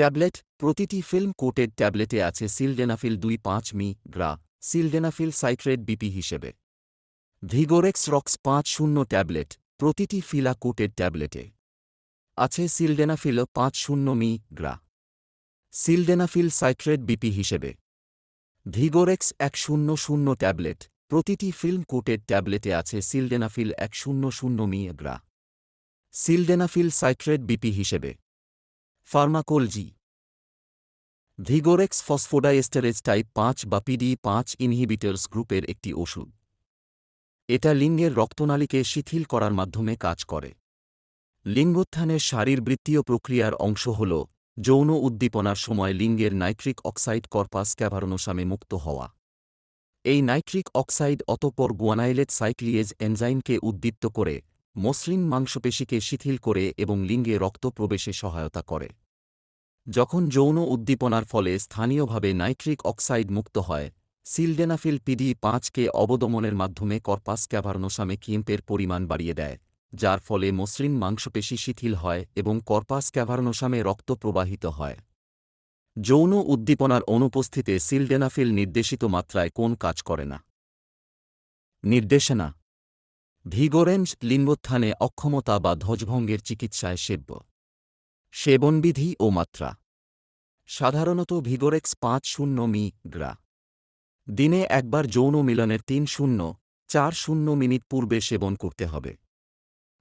Tablet, প্রতিটি film coated ট্যাবলেটে আছে sildenafil দুই পাঁচ মি, গ্রা, সিলডেনাফিল সাইট্রেট বিপি হিসেবে। ভিগোরেক্স রক্স পাঁচ শূন্য ট্যাবলেট, প্রতিটি ফিলা কোটেড ট্যাবলেটে। আছে সিলডেনাফিল পাঁচ শূন্য মি, গ্রা। সিলডেনাফিল সাইট্রেট বিপি হিসেবে। ভিগোরেক্স এক শূন্য শূন্য ট্যাবলেট, প্রতিটি ফিল্ম কোটেড ট্যাবলেটে আছে সিলডেনাফিল এক শূন্য শূন্য মি, গ্রা। সিলডেনাফিল সাইট্রেট বিপি হিসেবে। ফার্মাকোলজি। ভিগোরেক্স ফসফোডাইস্টারেজ টাইপ পাঁচ বা পিডি পাঁচ ইনহিবিটার্স গ্রুপের একটি ওষুধ। এটা লিঙ্গের রক্তনালীকে শিথিল করার মাধ্যমে কাজ করে। লিঙ্গোত্থানের শারীরবৃত্তীয় প্রক্রিয়ার অংশ হল যৌন উদ্দীপনার সময় লিঙ্গের নাইট্রিক অক্সাইড কর্পাস ক্যাভারনোসামে মুক্ত হওয়া। এই নাইট্রিক অক্সাইড অতপর গুয়ানাইলেট সাইক্লিয়েজ এনজাইমকে উদ্দীপ্ত করে মসৃণ মাংসপেশিকে শিথিল করে এবং লিঙ্গে রক্ত প্রবেশে সহায়তা করে। যখন যৌন উদ্দীপনার ফলে স্থানীয়ভাবে নাইট্রিক অক্সাইড মুক্ত হয়, সিলডেনাফিল পিডি পাঁচকে অবদমনের মাধ্যমে কর্পাস ক্যাভারনোসামে কিম্পের পরিমাণ বাড়িয়ে দেয়, যার ফলে মসৃণ মাংসপেশি শিথিল হয় এবং কর্পাস ক্যাভারনোসামে রক্ত প্রবাহিত হয়। যৌন উদ্দীপনার অনুপস্থিতে সিলডেনাফিল নির্দেশিত মাত্রায় কোন কাজ করে না? নির্দেশনা ভিগোরেঞ্জ লিঙ্গোত্থানে অক্ষমতা বা ধ্বজভঙ্গের চিকিৎসায় সেব্য। সেবনবিধি ও মাত্রা। সাধারণত ভিগোরেক্স পাঁচ শূন্য মি গ্রা। দিনে একবার যৌন মিলনের তিন শূন্য, চার শূন্য মিনিট পূর্বে সেবন করতে হবে।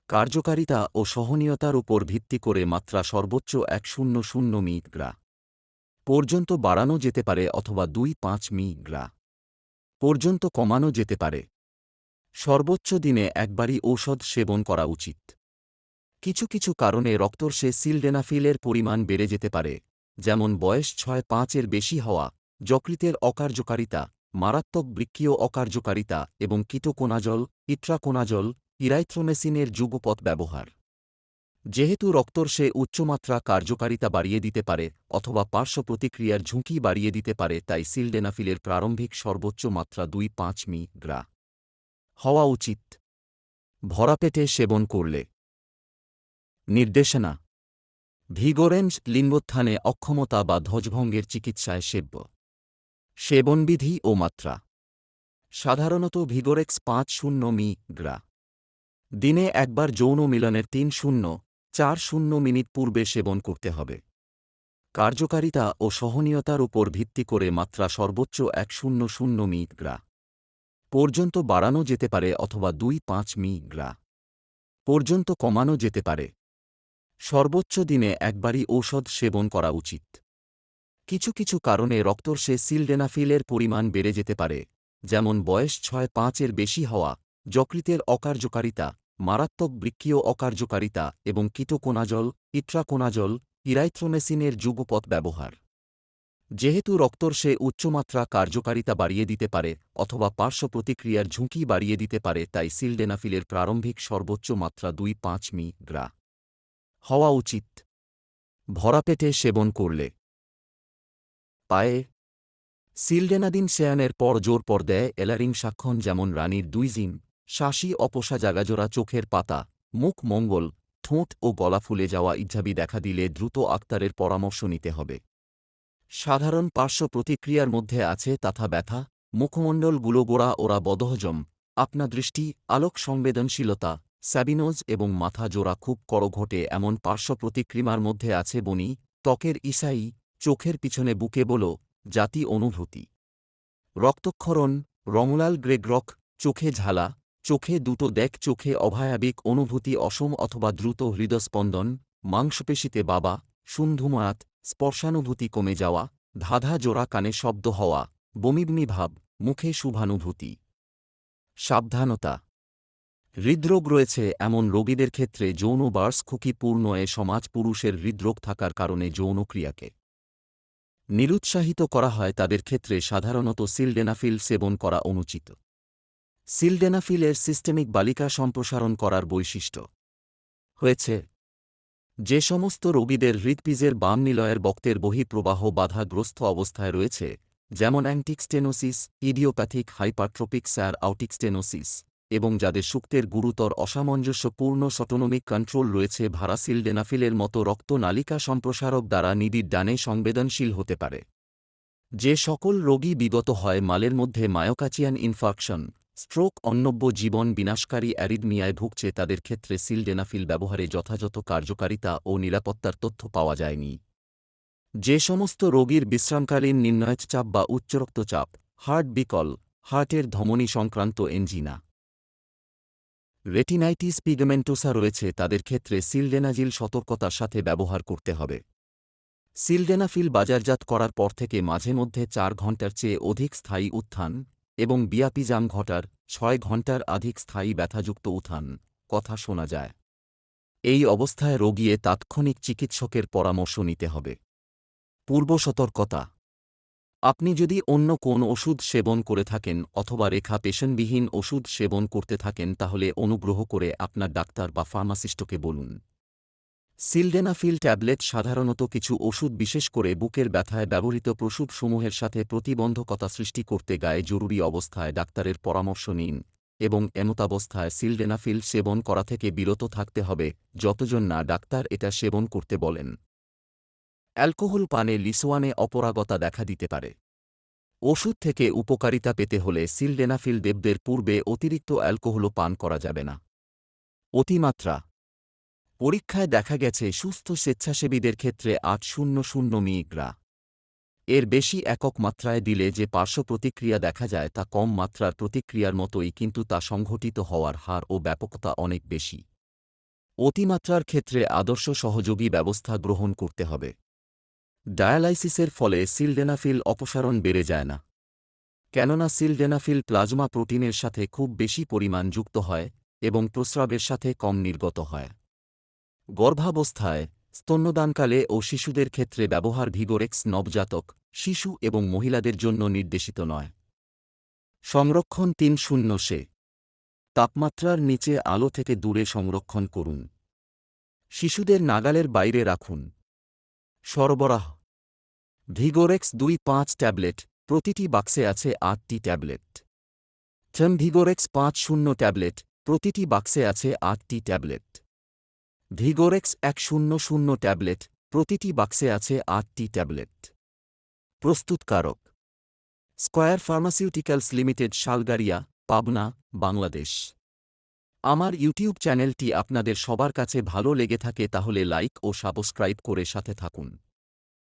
কার্যকারিতা ও সহনীয়তার উপর ভিত্তি করে মাত্রা সর্বোচ্চ এক শূন্য শূন্য মি গ্রা। পর্যন্ত বাড়ানো যেতে পারে অথবা দুই পাঁচ মি গ্রা। পর্যন্ত কমানো যেতে পারে। সর্বোচ্চ দিনে একবারই ঔষধ সেবন করা উচিত। কিছু কিছু কারণে রক্তর্ষে সিলডেনাফিলের পরিমাণ বেড়ে যেতে পারে, যেমন বয়স ছয় পাঁচের বেশি হওয়া, যকৃতের অকার্যকারিতা, মারাত্মক বৃক্ষীয় অকার্যকারিতা এবং কিটোকোনাজল, ইট্রাকোনাজল, ইরাইথ্রোমেসিনের যুগপথ ব্যবহার। যেহেতু রক্তর্ষে উচ্চমাত্রা কার্যকারিতা বাড়িয়ে দিতে পারে অথবা পার্শ্ব প্রতিক্রিয়ার ঝুঁকি বাড়িয়ে দিতে পারে তাই সিলডেনাফিলের প্রারম্ভিক সর্বোচ্চ মাত্রা দুই পাঁচ মি গ্রা হওয়া উচিত। ভরা পেটে সেবন করলে। নির্দেশনা। ভিগোরেঞ্জ লিঙ্গোত্থানে অক্ষমতা বা ধ্বজভঙ্গের চিকিৎসায় সেব্য। সেবনবিধি ও মাত্রা। সাধারণত ভিগোরেক্স পাঁচ শূন্য মি গ্রা। দিনে একবার যৌন মিলনের তিন শূন্য, চার শূন্য মিনিট পূর্বে সেবন করতে হবে। কার্যকারিতা ও সহনীয়তার উপর ভিত্তি করে মাত্রা সর্বোচ্চ এক শূন্য শূন্য মি গ্রা। পর্যন্ত বাড়ানো যেতে পারে অথবা দুই পাঁচ মি গ্রা পর্যন্ত কমানো যেতে পারে। সর্বোচ্চ দিনে একবারই ঔষধ সেবন করা উচিত। কিছু কিছু কারণে রক্তর্ষে সিলডেনাফিলের পরিমাণ বেড়ে যেতে পারে, যেমন বয়স ছয় পাঁচের বেশি হওয়া, যকৃতের অকার্যকারিতা, মারাত্মক বৃক্ষীয় অকার্যকারিতা এবং কিটোকোনাজল, ইট্রাকোনাজল ইরাইথ্রোমেসিনের যুগপথ ব্যবহার। যেহেতু রক্তর সে উচ্চমাত্রা কার্যকারিতা বাড়িয়ে দিতে পারে অথবা পার্শ্ব প্রতিক্রিয়ার ঝুঁকি বাড়িয়ে দিতে পারে, তাই সিলডেনাফিলের প্রারম্ভিক সর্বোচ্চ মাত্রা দুই পাঁচ মি গ্রা। হওয়া উচিত। ভরা পেটে সেবন করলে। পায়ে। সিলডেনাদিন সেয়ানের পর জোর পর দেয় এলারিং সাক্ষণ যেমন রানীর দুই জিম শাসি অপসা জাগাজোড়া চোখের পাতা, মুখ মঙ্গল, ঠোঁট ও গলা ফুলে যাওয়া ইচ্ছাবি দেখা দিলে দ্রুত আক্তারের পরামর্শ নিতে হবে। সাধারণ পার্শ্ব প্রতিক্রিয়ার মধ্যে আছে তাথা ব্যথা, মুখমণ্ডল গুলোগোড়া ওরা বদহজম, আপনা দৃষ্টি, আলোক সংবেদনশীলতা, স্যাবিনোজ এবং মাথা জোড়া খুব কর ঘটে এমন পার্শ্ব প্রতিক্রিয়ার মধ্যে আছে বনি, ত্বকের ইসাই চোখের পিছনে বুকে বলো, জাতি অনুভূতি। রক্তক্ষরণ, রমলাল গ্রেগ্রক চোখে ঝালা, চোখে দুটো দেখ, চোখে অভায়াবিক অনুভূতি অসম অথবা দ্রুত হৃদস্পন্দন, মাংসপেশিতে বাবা সুন্ধুমায়াত স্পর্শানুভূতি কমে যাওয়া, ধাঁধা জোড়া কানে শব্দ হওয়া, বমিবমি ভাব, মুখে শুভানুভূতি। সাবধানতা। হৃদরোগ রয়েছে এমন রোগীদের ক্ষেত্রে যৌন বার্স খুকিপূর্ণ এ সমাজ পুরুষের হৃদরোগ থাকার কারণে যৌনক্রিয়াকে। নিরুৎসাহিত করা হয় তাদের ক্ষেত্রে সাধারণত সিলডেনাফিল সেবন করা অনুচিত। সিলডেনাফিলের সিস্টেমিক বালিকা সম্প্রসারণ করার বৈশিষ্ট্য। হয়েছে যে সমস্ত রোগীদের হৃদপিজের বাম নিলয়ের বক্তের বহিঃপ্রবাহ বাধাগ্রস্ত অবস্থায় রয়েছে, যেমন অ্যান্টিকস্টেনোসিস, ইডিওপ্যাথিক হাইপারট্রোপিক স্যার আউটিকস্টেনোসিস, এবং যাদের সুক্তের গুরুতর অসামঞ্জস্যপূর্ণ সটোনমিক কন্ট্রোল রয়েছে ভারাসিলডেনাফিলের মতো রক্তনালিকা সম্প্রসারক দ্বারা নিবিড় ডানে সংবেদনশীল হতে পারে। যে সকল রোগী বিগত হয় মালের মধ্যে মায়োকাচিয়ান ইনফাকশন স্ট্রোক অন্নব্য জীবন বিনাশকারী অ্যারিডমিয়ায় ভুগছে তাদের ক্ষেত্রে সিলডেনাফিল ব্যবহারে যথাযথ কার্যকারিতা ও নিরাপত্তার তথ্য পাওয়া যায়নি। যে সমস্ত রোগীর বিশ্রামকালীন নির্ণয়ের চাপ বা উচ্চ রক্তচাপ, হার্ট বিকল, হার্টের ধমনী সংক্রান্ত এঞ্জিনা রেটিনাইটিস পিগমেন্টোসা রয়েছে, তাদের ক্ষেত্রে সিলডেনাজিল সতর্কতার সাথে ব্যবহার করতে হবে। সিলডেনাফিল বাজারজাত করার পর থেকে মাঝে মধ্যে চার ঘণ্টার চেয়ে অধিক স্থায়ী উত্থান এবং বিয়াপিজাম ঘটার ছয় ঘণ্টার অধিক স্থায়ী ব্যথাযুক্ত উত্থান কথা শোনা যায়। এই অবস্থায় রোগিয়ে তাৎক্ষণিক চিকিৎসকের পরামর্শ নিতে হবে। পূর্ব সতর্কতা। আপনি যদি অন্য কোন ওষুধ সেবন করে থাকেন অথবা রেখা পেশনবিহীন ওষুধ সেবন করতে থাকেন তাহলে অনুগ্রহ করে আপনার ডাক্তার বা ফার্মাসিস্টকে বলুন। সিলডেনাফিল ট্যাবলেট সাধারণত কিছু ওষুধ বিশেষ করে বুকের ব্যথায় ব্যবহৃত প্রসূবসমূহের সাথে প্রতিবন্ধকতা সৃষ্টি করতে গায়ে জরুরি অবস্থায় ডাক্তারের পরামর্শ নিন এবং এমতাবস্থায় সিলডেনাফিল সেবন করা থেকে বিরত থাকতে হবে, যতজন না ডাক্তার এটা সেবন করতে বলেন। অ্যালকোহল পানে লিসোয়ানে অপরাগতা দেখা দিতে পারে। ওষুধ থেকে উপকারিতা পেতে হলে সিলডেনাফিল দেবদের পূর্বে অতিরিক্ত অ্যালকোহলও পান করা যাবে না। অতিমাত্রা পরীক্ষায় দেখা গেছে সুস্থ স্বেচ্ছাসেবীদের ক্ষেত্রে আট শূন্য শূন্য মিগ্রা। এর বেশি একক মাত্রায় দিলে যে পার্শ্ব প্রতিক্রিয়া দেখা যায় তা কম মাত্রার প্রতিক্রিয়ার মতোই কিন্তু তা সংঘটিত হওয়ার হার ও ব্যাপকতা অনেক বেশি। অতিমাত্রার ক্ষেত্রে আদর্শ সহযোগী ব্যবস্থা গ্রহণ করতে হবে। ডায়ালাইসিসের ফলে সিলডেনাফিল অপসারণ বেড়ে যায় না। কেননা সিলডেনাফিল প্লাজমা প্রোটিনের সাথে খুব বেশি পরিমাণ যুক্ত হয় এবং প্রস্রাবের সাথে কম নির্গত হয়। গর্ভাবস্থায় স্তন্যদানকালে ও শিশুদের ক্ষেত্রে ব্যবহার ভিগোরেক্স নবজাতক, শিশু এবং মহিলাদের জন্য নির্দেশিত নয়। সংরক্ষণ তিন শূন্য সে। তাপমাত্রার নিচে আলো থেকে দূরে সংরক্ষণ করুন। শিশুদের নাগালের বাইরে রাখুন। সরবরাহ। ভিগোরেক্স দুই পাঁচ ট্যাবলেট, প্রতিটি বাক্সে আছে আটটি ট্যাবলেট। থেম ভিগোরেক্স পাঁচ শূন্য ট্যাবলেট, প্রতিটি বাক্সে আছে আটটি ট্যাবলেট। ভিগোরেক্স এক শূন্য শূন্য ট্যাবলেট, প্রতিটি বাক্সে আছে আটটি ট্যাবলেট। প্রস্তুতকারক। Square Pharmaceuticals Limited, Shalgaria, Pabna, Bangladesh. আমার ইউটিউব চ্যানেলটি আপনাদের সবার কাছে ভালো লেগে থাকে তাহলে লাইক ও সাবস্ক্রাইব করে সাথে থাকুন।